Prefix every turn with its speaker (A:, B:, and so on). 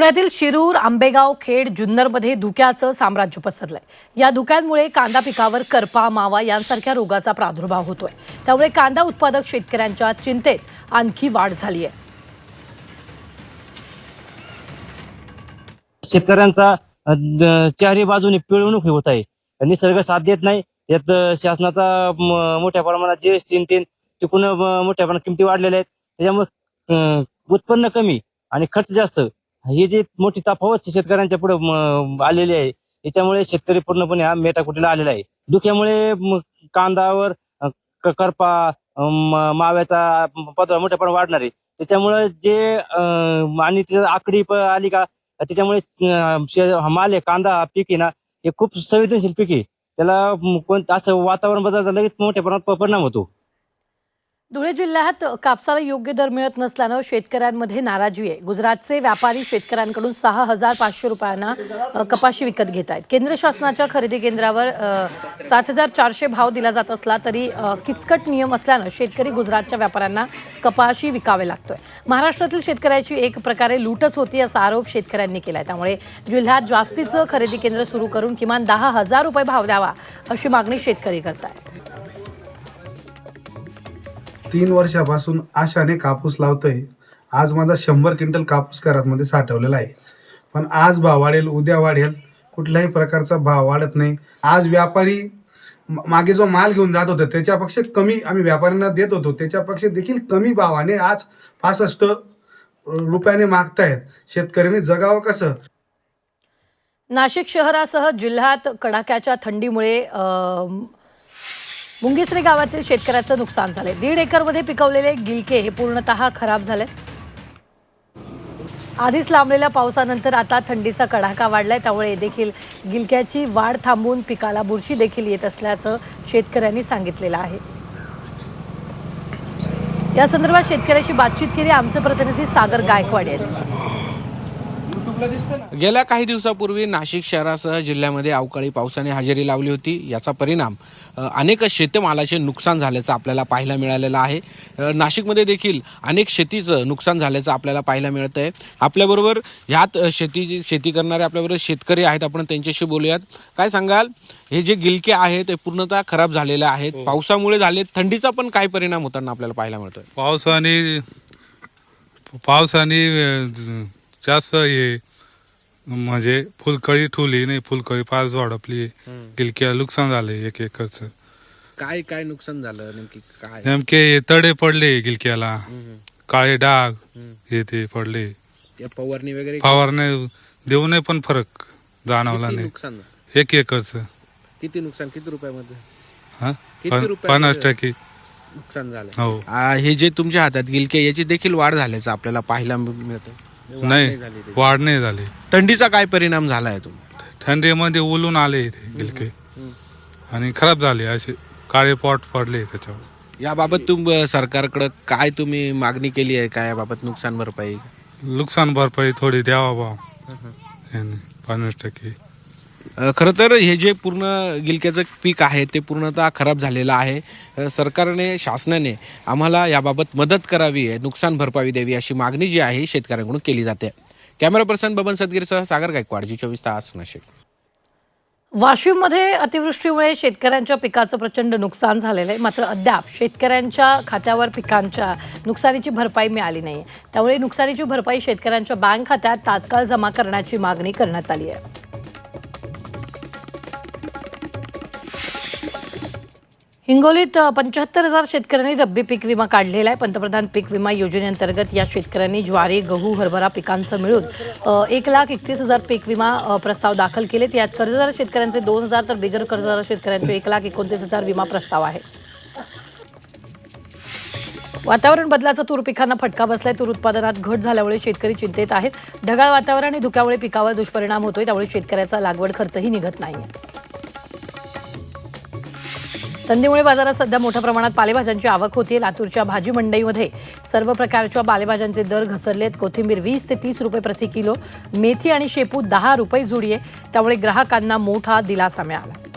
A: पुण्यातील शिरूर आंबेगाव खेड जुन्नरमध्ये धुक्याचं साम्राज्य पसरलंय. या धुक्यांमुळे कांदा पिकावर करपा मावा यांसारख्या रोगाचा प्रादुर्भाव होतोय. त्यामुळे कांदा उत्पादक शेतकऱ्यांच्या चिंतेत आणखी वाढ झाली आहे
B: शेतकऱ्यांचा अ, द- चारही बाजूने पिळवणूक होत आहे. निसर्ग साथ देत नाही. यात अ, शासनाचा म- मोठ्या प्रमाणात जीएसटी तीन तिकून अ, मोठ्या प्रमाणात किमती वाढलेल्या आहेत. त्याच्यामुळे अ, उत्पन्न कमी आणि खर्च जास्त. ही जी मोठी तफावत शेतकऱ्यांच्या पुढे आलेली आहे याच्यामुळे शेतकरी पूर्णपणे हा मेटाकुटीला आलेला आहे. धुक्यामुळे कांदावर करपा माव्याचा पदर मोठ्या प्रमाणात वाढणार आहे. त्याच्यामुळे जे आणि त्याच्या आकडी आली का त्याच्यामुळे शे- माल आहे कांदा हा पीक आहे ना हे खूप संवेदनशील पीक आहे. त्याला कोण असं वातावरण बदलाचा लगेच मोठ्या प्रमाणात परिणाम होतो.
A: धुळे जिल्ह्यात कापसाला योग्य दर मिळत नसल्यानं शेतकऱ्यांमध्ये नाराजी आहे. गुजरातचे व्यापारी शेतकऱ्यांकडून सहा हजार पाचशे रुपयांना कपाशी विकत घेत आहेत. केंद्र शासनाच्या खरेदी केंद्रावर सात हजार चारशे भाव दिला जात असला तरी किचकट नियम असल्यानं शेतकरी गुजरातच्या व्यापाऱ्यांना कपाशी विकावे लागतोय. महाराष्ट्रातील शेतकऱ्याची एक प्रकारे लूटच होती असा आरोप शेतकऱ्यांनी केलाय. त्यामुळे जिल्ह्यात जास्तीचं खरेदी केंद्र सुरू करून किमान दहा हजार रुपये भाव द्यावा अशी मागणी शेतकरी करतायत.
C: तीन वर्षापासून आशाने कापूस लावतोय. आज माझा शंभर क्विंटल कापूस घरामध्ये साठवलेला आहे. पण आज भाव वाढेल उद्या वाढेल. कुठल्याही प्रकारचा भाव वाढत नाही. आज व्यापारी मागे जो माल घेऊन जात होता त्याच्यापेक्षा कमी आम्ही व्यापाऱ्यांना देत होतो. त्याच्यापेक्षा देखील कमी भावाने आज पासष्ट रुपयाने मागतायत. शेतकऱ्यांनी जगावं कसं?
A: नाशिक शहरासह जिल्ह्यात कडाक्याच्या थंडीमुळे मुंगीसरे गावातील शेतकऱ्याचं नुकसान झालंय. दीड एकरमध्ये पिकवलेले गिलके हे पूर्णतः खराब झाले. आधीच लांबलेल्या पावसानंतर आता थंडीचा कडाका वाढलाय. त्यामुळे देखील गिलक्याची वाढ थांबून पिकाला बुरशी देखील येत असल्याचं शेतकऱ्यांनी सांगितलेलं आहे. या संदर्भात शेतकऱ्याशी बातचीत केली. आमचे प्रतिनिधी सागर गायकवाड यांनी
D: गेल्या काही दिवसापूर्वी नाशिक शहरासह जिल्ह्यामध्ये अवकाळी पावसाने हजेरी लावली होती. याचा परिणाम अनेक शेतमालाचे नुकसान झाल्याचं आपल्याला पाहायला मिळालेलं आहे. नाशिकमध्ये देखील अनेक शेतीचं नुकसान झाल्याचं आपल्याला पाहायला मिळत आहे आपल्याबरोबर ह्यात शेती शेती करणारे आपल्याबरोबर शेतकरी आहेत. आपण त्यांच्याशी बोलूयात. काय सांगाल? हे जे गिलके आहेत ते पूर्णतः खराब झालेले आहेत. पावसामुळे झाले थंडीचा पण काय परिणाम होताना आपल्याला पाहायला मिळतोय?
E: पावसाने पावसाने जास्त हे म्हणजे फुलकळी ठुली नाही फुलकळी फार झोडपली. गिलक्या नुकसान झाले एक एकरच
D: काय काय नुकसान झालं? नेमकी काय?
E: नेमके हे तडे पडले गिलक्याला. काळे डाग हे ते पडले.
D: फवारणी वगैरे
E: फवारणे देऊनही पण फरक जाणवला
D: किती
E: नाही.
D: नुकसान
E: एक एकरच
D: किती नुकसान? किती रुपयामध्ये?
E: हा?
D: किती
E: पन-
D: रुपयामध्ये?
E: पन्नास टक्के.
D: नुकसान झालं?
E: हो.
D: आ, हे जे तुमच्या हातात गिलके याची देखील वाढ झाल्याचं आपल्याला पाहायला मिळतं.
E: नाही वाढ नाही झाली.
D: थंडीचा काय परिणाम झालाय तुम?
E: थंडीमध्ये उलून आले ते गिलके. आणि खराब झाले असे काळे पॉट पडले त्याच्यावर.
D: याबाबत तुम सरकारकडे काय तुम्ही मागणी केली आहे? काय याबाबत नुकसान भरपाई?
E: नुकसान भरपाई थोडी द्यावा यांनी पन्नास टक्के.
D: खरं तर हे जे पूर्ण गिलक्याचं पीक आहे ते पूर्णतः खराब झालेलं आहे. सरकारने शासनाने आम्हाला याबाबत मदत करावी आहे नुकसान भरपाई द्यावी अशी मागणी जी आहे शेतकऱ्यांकडून केली जाते. कॅमेरा पर्सन बबन सदगीरसह सागर गायकवाड जी चोवीस तास नाशिक.
A: वाशिममध्ये अतिवृष्टीमुळे शेतकऱ्यांच्या पिकाचं प्रचंड नुकसान झालेलं आहे. मात्र अद्याप शेतकऱ्यांच्या खात्यावर पिकांच्या नुकसानीची भरपाई मिळाली नाही. त्यामुळे नुकसानीची भरपाई शेतकऱ्यांच्या बँक खात्यात तात्काळ जमा करण्याची मागणी करण्यात आली आहे. हिंगोलीत पंच्याहत्तर हजार शेतकऱ्यांनी रब्बी पीक विमा काढलेला आहे. पंतप्रधान पीक विमा योजनेअंतर्गत या शेतकऱ्यांनी ज्वारी गहू हरभरा पिकांचं मिळून एक लाख एकतीस हजार पीक विमा प्रस्ताव दाखल केलेत. यात कर्जदार शेतकऱ्यांचे दोन हजार तर बिगर कर्जदार शेतकऱ्यांचे एक लाख एकोणतीस हजार विमा प्रस्ताव आहे. वातावरण बदलाचा तूर पिकांना फटका बसलाय. तूर उत्पादनात घट झाल्यामुळे शेतकरी चिंतेत आहेत. ढगाळ वातावरण आणि धुक्यामुळे पिकावर दुष्परिणाम होतोय. त्यामुळे शेतकऱ्याचा लागवड खर्चही निघत नाही थंडीमुळे बाजारात सध्या मोठ्या प्रमाणात पालेभाज्यांची आवक होती लातूरच्या भाजी मंडईमध्ये सर्व प्रकारच्या पालेभाज्यांचे दर घसरलेत. कोथिंबीर वीस ते तीस रुपये प्रति किलो मेथी आणि शेपू दहा रुपये जुडी आहे त्यामुळे ग्राहकांना मोठा दिलासा मिळाला.